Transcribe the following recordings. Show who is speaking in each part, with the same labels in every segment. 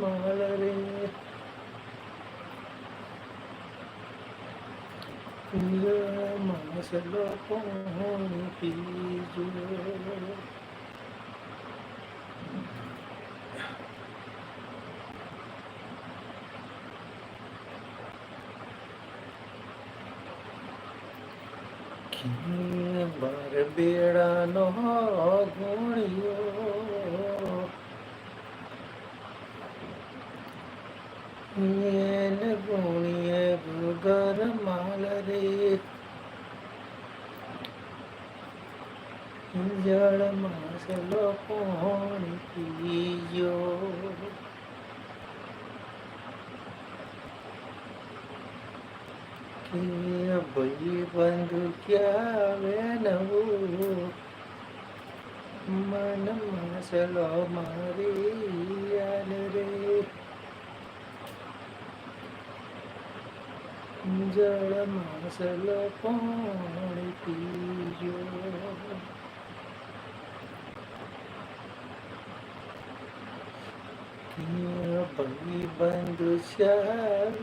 Speaker 1: മലരേ മനസ്സിലോ പോ പീജോ ગુણ્યે ઘર માલ રે. જળ માસલો પાણી પીજો ભાઈ બંધુ ક્યાં નવું? મન માસલો મારી યાદ રે. જળ માસલ પાણી પીજો ભાઈ બંધુ શ્યામ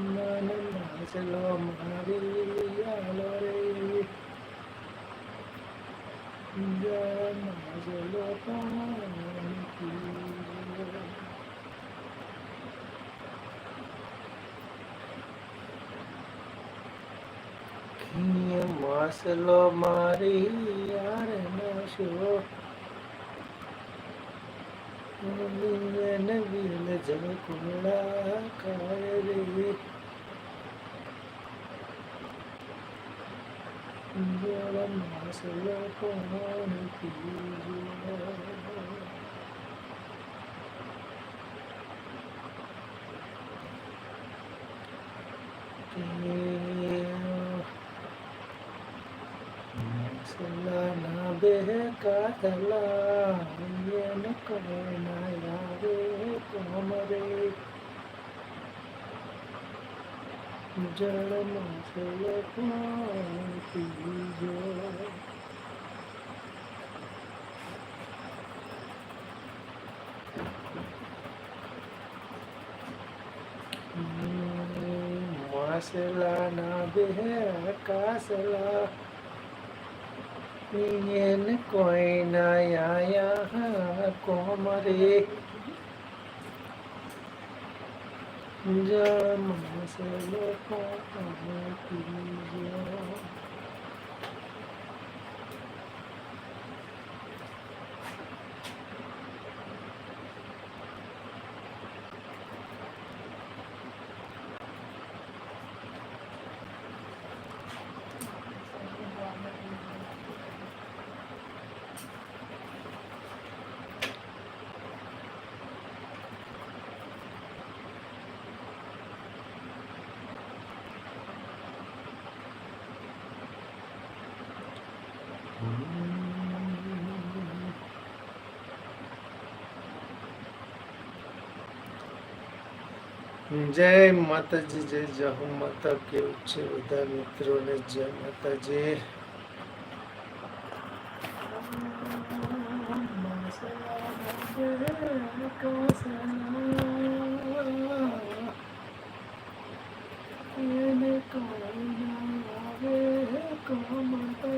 Speaker 1: મન માસલો મારી આલો રે જળ માસલો પાણી પીજો ખીય માસલો મારી યાર નશો નવીન નવીન જકુડા કાય રે જળ માસલો પાણી કાસલા એન કરના યારે કોમરે જળ માસલ પાણી પીજો માસલાના બે કાસલા એન કોઈ ના આયા કોમરે જળ માસલો પાણી પીજો જય માતાજી જય જહુ માતા કેવું છે બધા મિત્રોને જય માતાજી. ના આવે કોમતે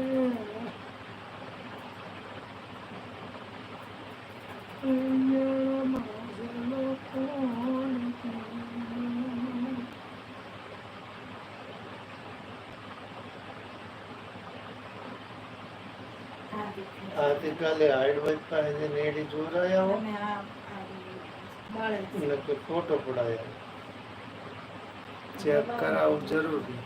Speaker 1: આવતીકાલે હાઈડવાઇટ પાસે નેડી જોરાયા ને કે ફોટો પડાયા. ચેક કરાવવું જરૂરી.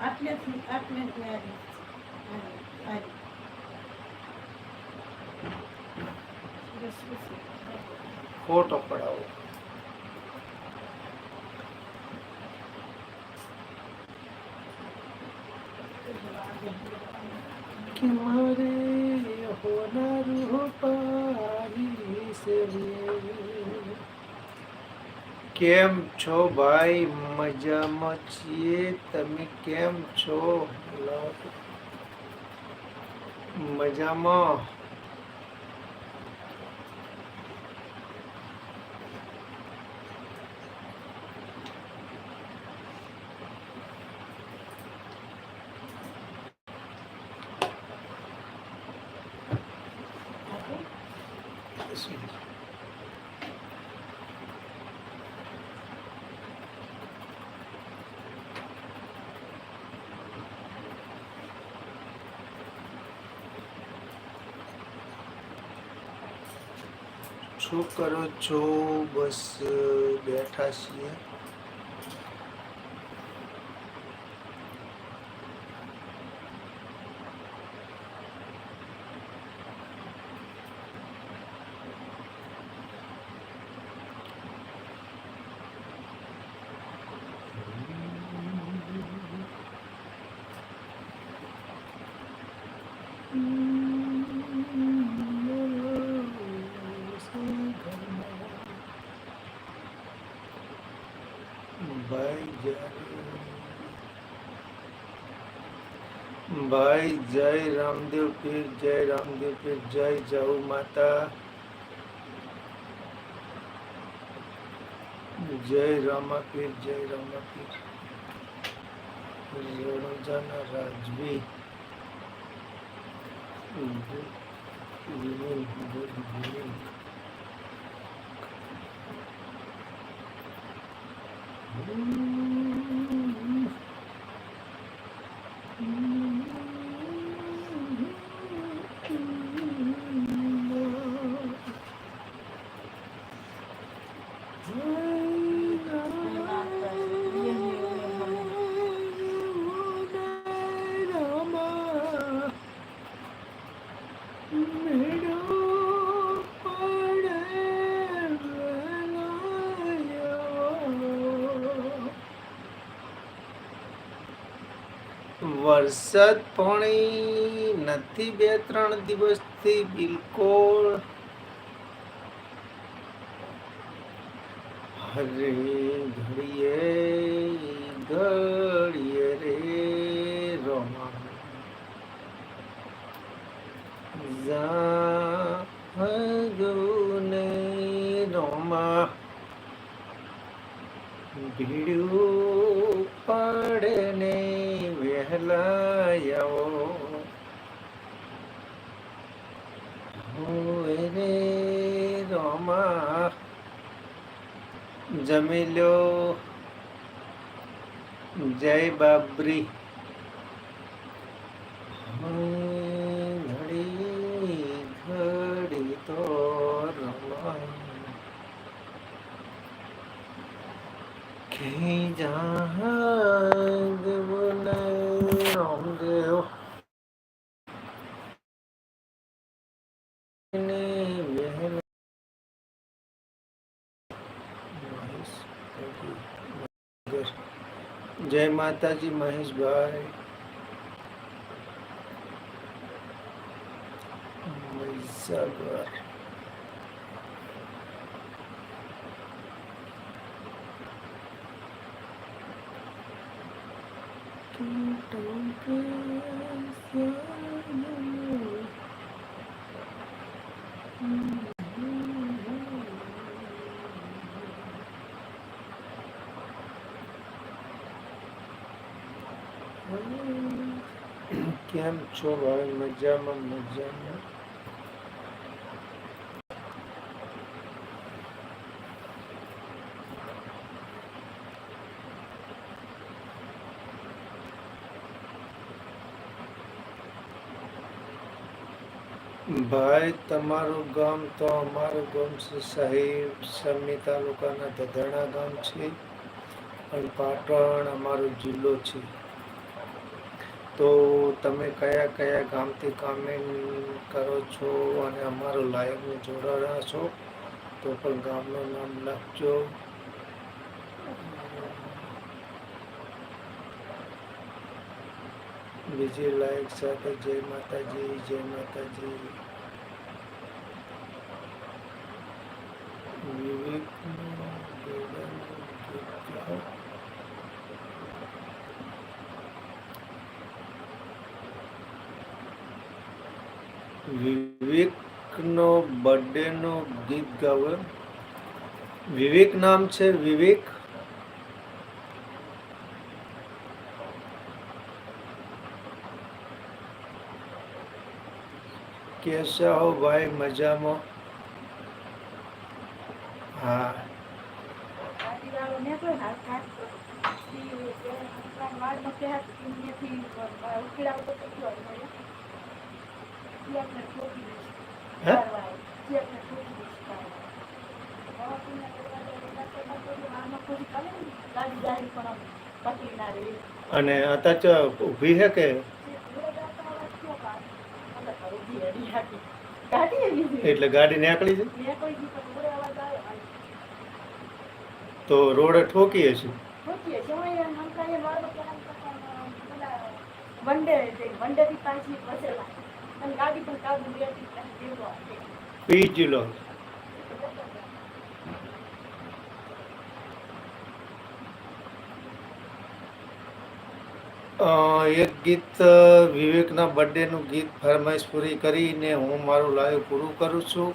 Speaker 2: આટલેથી આટલેથી આવી
Speaker 1: ફોટો પડાવો. કે મારે હોનારું કેમ છો ભાઈ? મજામાં છીએ. તમે કેમ છો? મજામાં? શું કરો છો? બસ બેઠા છીએ. ભાઈ જય રામદેવ પીર જય રામદેવ પીર જય જવ માતા. જય રામા પીર જય રામા પીર રણોજાના રાજવી. વિનિલ, વરસાદ પાણી નથી બે ત્રણ દિવસથી બિલકુલ. હરે ઘડીએ ઘડીએ રે રોમા. જાગુને રોમા. ભીડ્યું પડે ને આવો રે રોમા જમી લો. જય બાબરી ઘડી ઘડી તો રમાય કે જાગ બોલે રામદેવ ને વહેલા જય માતાજી મહેશભાઈ મહીસાગર કેમ છો ભાઈ મજામાં મજામાં. ભાઈ, તમારું ગામ તો અમારું ગામ છે સાહેબ, સમી તાલુકાના દધણા ગામ છે. અને પાટણ અમારો જિલ્લો છે. તો તમે કયા કયા ગામથી કામેન્ટ કરો છો અને અમારો લાઈવને જોડાણા છો, તો પણ ગામનું નામ લખજો. બીજી લાઈક સાથે જય માતાજી જય માતાજી. વિવેકનું વિવેકનો બર્થડેનો ગીત ગાવે. વિવેક નામ છે વિવેક. કેસા હો ભાઈ, મજામાં? હા.
Speaker 2: ઉકેલાવો તો
Speaker 1: અને અત્યારે ઊભી છે કે. એટલે ગાડી નીકળી છે
Speaker 2: તો
Speaker 1: રોડે
Speaker 2: ઠોકીએ. છીએ પેલા વંડે થી પાછી વસેલા.
Speaker 1: અ, એક ગીત વિવેકના બર્થડેનું ગીત ફરમાઈશ પૂરી કરીને હું મારું લાઈવ પૂરું કરું છું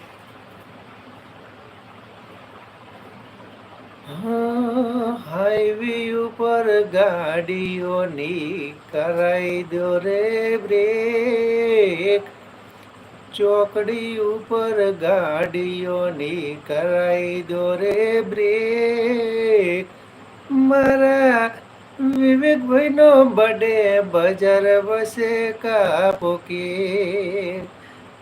Speaker 1: હા, હાઈવે ઉપર ગાડીઓની કરાઈ દો રે બ્રેક. ચોકડી ઉપર ગાડીઓની કરાઈ દો રે બ્રેક. મારા વિવેકભાઈનો બડે બજાર વસે કાપો કે.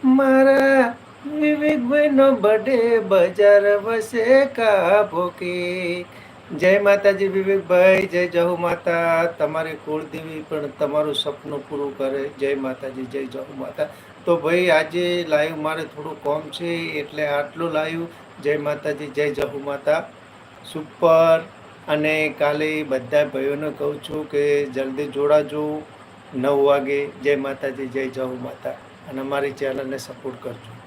Speaker 1: મારા વિવેકભાઈનો બડે બજાર વસે કાપો કે. જય માતાજી વિવેકભાઈ, જય જહુ માતા. તમારી કુળદેવી પણ તમારું સપનું પૂરું કરે. જય માતાજી, જય જહુ માતા. તો ભાઈ, આજે લાઈવ મારે થોડું કોમ છે, એટલે આટલું લાઈવ. જય માતાજી, જય જહુ માતા. સુપર. અને કાલે બધા ભાઈઓને કહું છું કે જલ્દી જોડાજો. નવ વાગે. જય માતાજી, જય જહુ માતા. અને અમારી ચેનલને સપોર્ટ કરજો.